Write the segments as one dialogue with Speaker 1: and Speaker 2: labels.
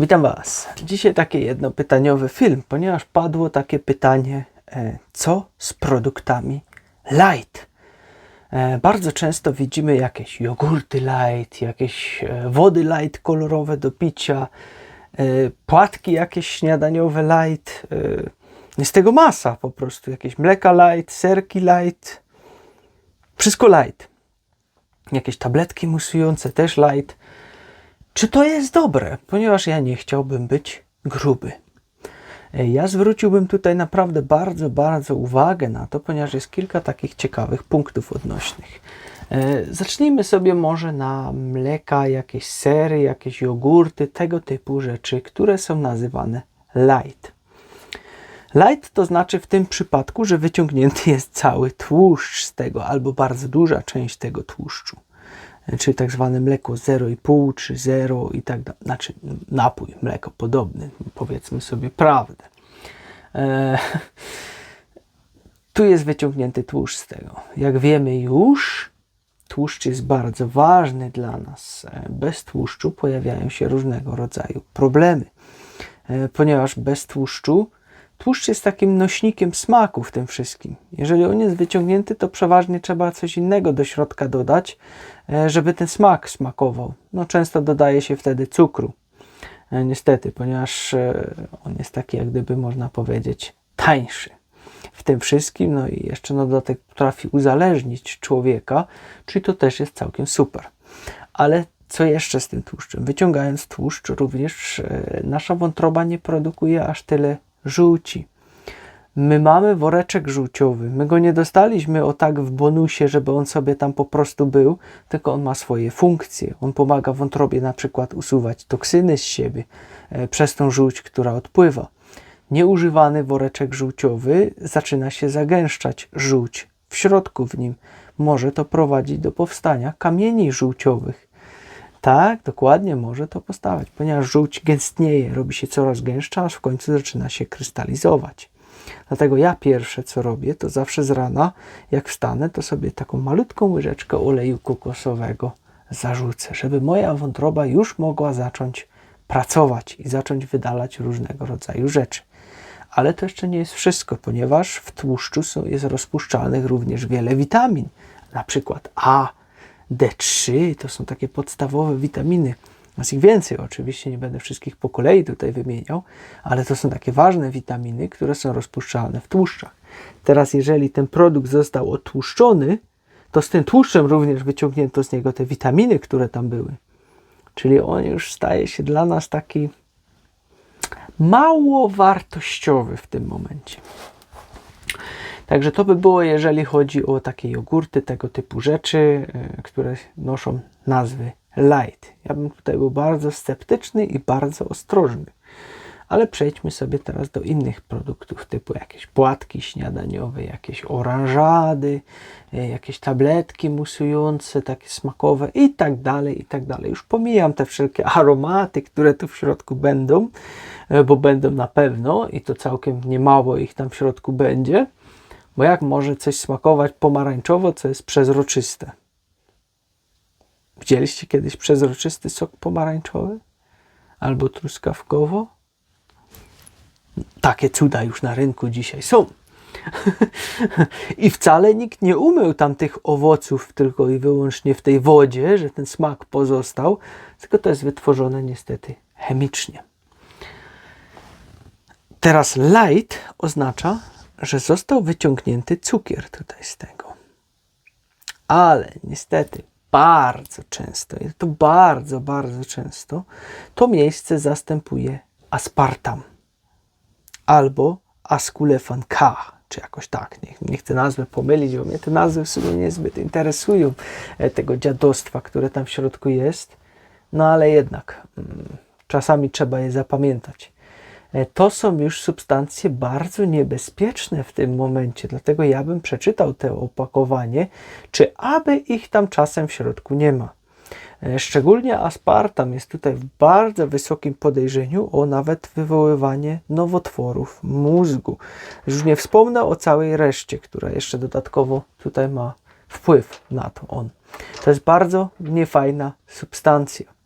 Speaker 1: Witam Was. Dzisiaj taki jednopytaniowy film, ponieważ padło takie pytanie, e, co z produktami light? E, Bardzo często widzimy jakieś jogurty light, jakieś e, wody light kolorowe do picia, płatki jakieś śniadaniowe light. Jest tego masa po prostu. Jakieś mleka light, serki light. Wszystko light. Jakieś tabletki musujące też light. Czy to jest dobre? Ponieważ ja nie chciałbym być gruby. E, Ja zwróciłbym tutaj naprawdę bardzo, bardzo uwagę na to, ponieważ jest kilka takich ciekawych punktów odnośnych. E, Zacznijmy sobie może na mleka, jakieś sery, jakieś jogurty, tego typu rzeczy, które są nazywane light. Light to znaczy w tym przypadku, że wyciągnięty jest cały tłuszcz z tego, albo bardzo duża część tego tłuszczu. Czyli tak zwane mleko 0,5 czy 0 i tak dalej. Znaczy napój, mleko podobny, powiedzmy sobie prawdę. E, tu jest wyciągnięty tłuszcz z tego. Jak wiemy już, tłuszcz jest bardzo ważny dla nas. E, Bez tłuszczu pojawiają się różnego rodzaju problemy, E, ponieważ bez tłuszczu Tłuszcz jest takim nośnikiem smaku w tym wszystkim. Jeżeli on jest wyciągnięty, to przeważnie trzeba coś innego do środka dodać, e, żeby ten smak smakował. No, często dodaje się wtedy cukru. E, Niestety, ponieważ e, on jest taki, jak gdyby można powiedzieć, tańszy w tym wszystkim, no i jeszcze na dodatek potrafi uzależnić człowieka, czyli to też jest całkiem super. Ale co jeszcze z tym tłuszczem? Wyciągając tłuszcz, również nasza wątroba nie produkuje aż tyle żółci. My mamy woreczek żółciowy. My go nie dostaliśmy o tak w bonusie, żeby on sobie tam po prostu był, tylko on ma swoje funkcje. On pomaga wątrobie na przykład usuwać toksyny z siebie e, przez tą żółć, która odpływa. Nieużywany woreczek żółciowy zaczyna się zagęszczać żółć w środku w nim. Może to prowadzić do powstania kamieni żółciowych. Tak, dokładnie może to postawać, ponieważ żółć gęstnieje, robi się coraz gęstsza, aż w końcu zaczyna się krystalizować. Dlatego ja pierwsze co robię, to zawsze z rana, jak wstanę, to sobie taką malutką łyżeczkę oleju kokosowego zarzucę, żeby moja wątroba już mogła zacząć pracować i zacząć wydalać różnego rodzaju rzeczy. Ale to jeszcze nie jest wszystko, ponieważ w tłuszczu są, jest rozpuszczalnych również wiele witamin, na przykład A, D3 to są takie podstawowe witaminy. Jest ich więcej, oczywiście nie będę wszystkich po kolei tutaj wymieniał, ale to są takie ważne witaminy, które są rozpuszczalne w tłuszczach. Teraz, jeżeli ten produkt został otłuszczony, to z tym tłuszczem również wyciągnięto z niego te witaminy, które tam były. Czyli on już staje się dla nas taki mało wartościowy w tym momencie. Także to by było, jeżeli chodzi o takie jogurty, tego typu rzeczy, e, które noszą nazwy light. Ja bym tutaj był bardzo sceptyczny i bardzo ostrożny. Ale przejdźmy sobie teraz do innych produktów, typu jakieś płatki śniadaniowe, jakieś oranżady, e, jakieś tabletki musujące, takie smakowe i tak dalej, i tak dalej. Już pomijam te wszelkie aromaty, które tu w środku będą, e, bo będą na pewno i to całkiem niemało ich tam w środku będzie. Bo jak może coś smakować pomarańczowo, co jest przezroczyste? Widzieliście kiedyś przezroczysty sok pomarańczowy? Albo truskawkowo? Takie cuda już na rynku dzisiaj są. I wcale nikt nie umył tam tych owoców tylko i wyłącznie w tej wodzie, że ten smak pozostał, tylko to jest wytworzone niestety chemicznie. Teraz light oznacza, że został wyciągnięty cukier tutaj z tego. Ale niestety bardzo często, i to bardzo, bardzo często, to miejsce zastępuje aspartam albo askulefan K, czy jakoś tak. Nie, nie chcę nazwy pomylić, bo mnie te nazwy w sumie niezbyt interesują e, tego dziadostwa, które tam w środku jest. No ale jednak mm, czasami trzeba je zapamiętać. E, To są już substancje bardzo niebezpieczne w tym momencie, dlatego ja bym przeczytał to opakowanie, czy aby ich tam czasem w środku nie ma. E, Szczególnie aspartam jest tutaj w bardzo wysokim podejrzeniu o nawet wywoływanie nowotworów mózgu. Już nie wspomnę o całej reszcie, która jeszcze dodatkowo tutaj ma wpływ na to on. To jest bardzo niefajna substancja.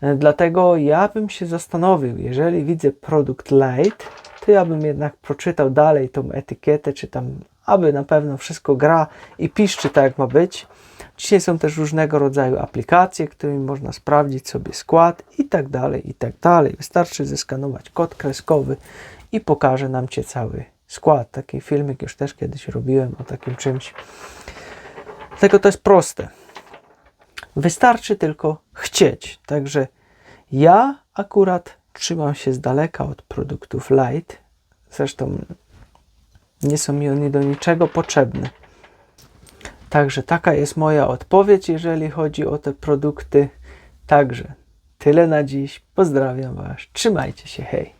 Speaker 1: E, Dlatego ja bym się zastanowił, jeżeli widzę produkt light, to ja bym jednak przeczytał dalej tą etykietę, czy tam, aby na pewno wszystko gra i piszczy tak jak ma być. Dzisiaj są też różnego rodzaju aplikacje, którymi można sprawdzić sobie skład i tak dalej, i tak dalej. Wystarczy zeskanować kod kreskowy i pokaże nam Cię cały skład. Taki filmik już też kiedyś robiłem o takim czymś. Dlatego to jest proste. Wystarczy tylko chcieć. Także ja akurat trzymam się z daleka od produktów light. Zresztą nie są mi one do niczego potrzebne. Także taka jest moja odpowiedź, jeżeli chodzi o te produkty. Także tyle na dziś. Pozdrawiam Was. Trzymajcie się. Hej.